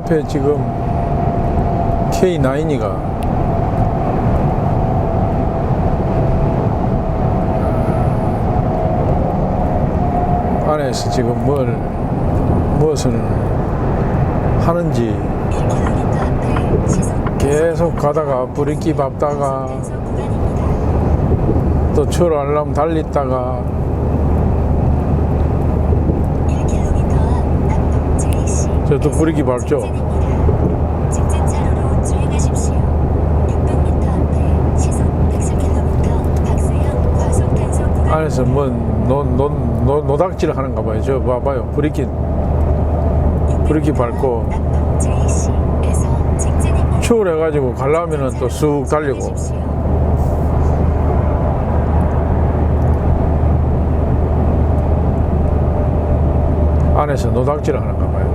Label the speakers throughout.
Speaker 1: 앞에 지금 K9이가 안에서 지금 뭘 무엇을 하는지
Speaker 2: 1km 앞에 시속
Speaker 1: 계속 가다가 브레이크 밟다가. 또 출발하려면 달리다가
Speaker 2: 형 과속 단속 구간
Speaker 1: 안에서 뭐 노, 노, 노, 노닥질 하는가 봐요. 저 봐봐요. 브레이크 브레이크 밟고. 추월해가지고 가려면은 또 쑥 달리고. 안에서 노닥질 하는가 봐요.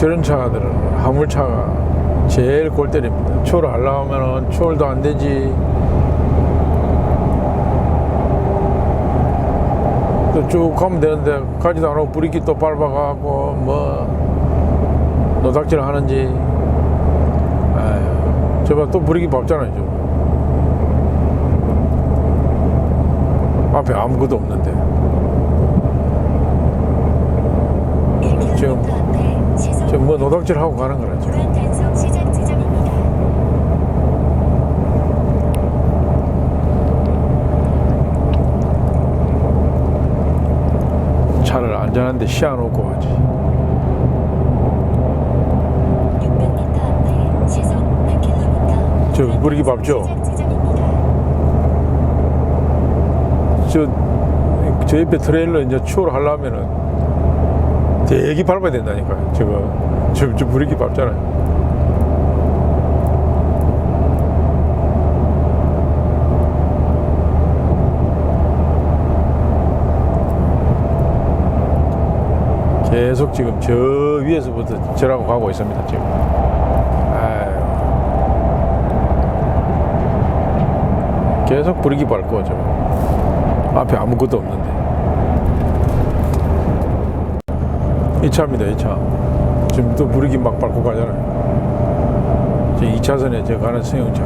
Speaker 1: 저런 차들은 화물차가 제일 골 때립니다. 추월하려고 하면은 추월도 안 되지. 또 쭉 가면 되는데 가지도 않고 브레이크 또 밟아가고 뭐 노닥질 하는지. 아유, 저봐 또 브레이크 밟잖아요. 저. 앞에 아무것도 없는데.
Speaker 2: 1km
Speaker 1: 지금 지금 뭐 노닥질 하고 가는 거라 지금.
Speaker 2: 구간 단속 시작 지점입니다.
Speaker 1: 차를 안전한데 시야 놓고 가지.
Speaker 2: 600m 앞에 시속 100km
Speaker 1: 저 브레이크 밟죠?
Speaker 2: 시작 지점입니다.
Speaker 1: 저, 저 옆에 트레일러 이제 추월하려면은 되게 밟아야 된다니까. 저거. 저, 저 브레이크 밟잖아요. 계속 지금 저 위에서부터 저라고 가고 있습니다, 지금. 계속 브레이크 밟고, 저. 앞에 아무것도 없는데. 이 차입니다, 이 차. 지금 또 브레이크 막 밟고 가잖아요. 저 2차선에 저 가는 승용차.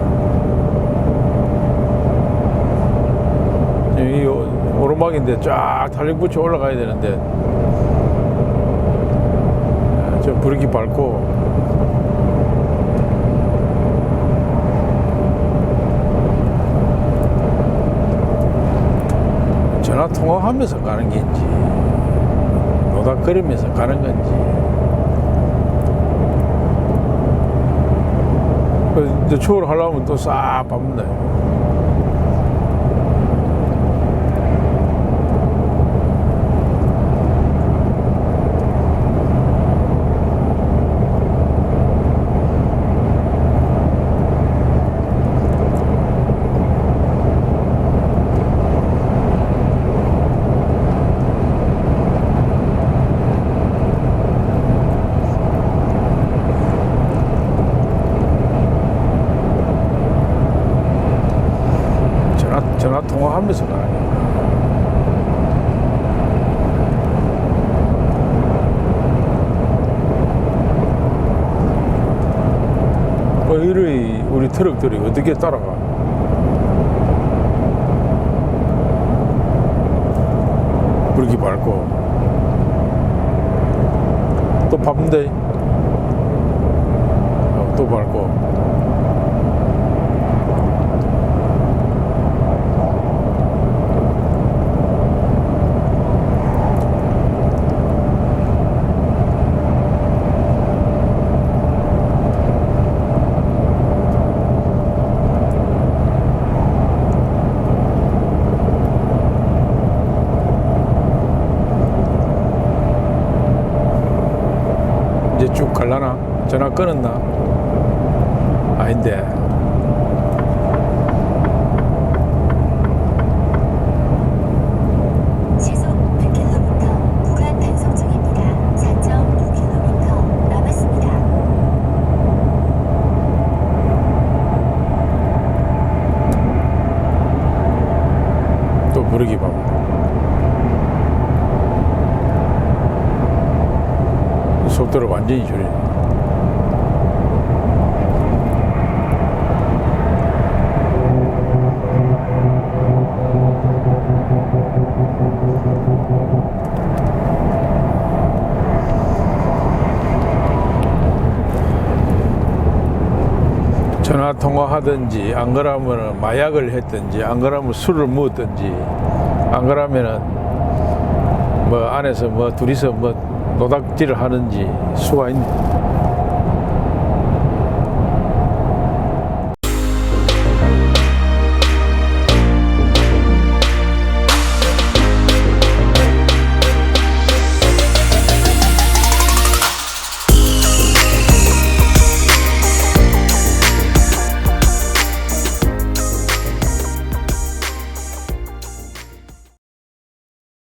Speaker 1: 이 오- 오르막인데 쫙 달력 붙여 올라가야 되는데 아, 저 브레이크 밟고 전화 통화하면서 가는 게인지 노닥거리면서 가는 건지. 그 이제 추월 하려면 또 싹 밟는다 전화 통화하면서. 뭐 이리 우리 트럭들이 어떻게 따라가? 브레이크 밟고 또 밟는데 어, 또 밟고 이제 쭉 갈라나? 전화 끊었나? 아닌데.
Speaker 2: 시속 100km 구간 단속 중입니다. 4.5km 남았습니다.
Speaker 1: 또 부르기 봐. 속도를 완전히 줄이네. 전화 통화하든지 안 그러면 마약을 했든지 안 그러면 술을 먹었든지 안 그러면은 뭐 안에서 뭐 둘이서 뭐 노닥질을 하는지 수가 있네.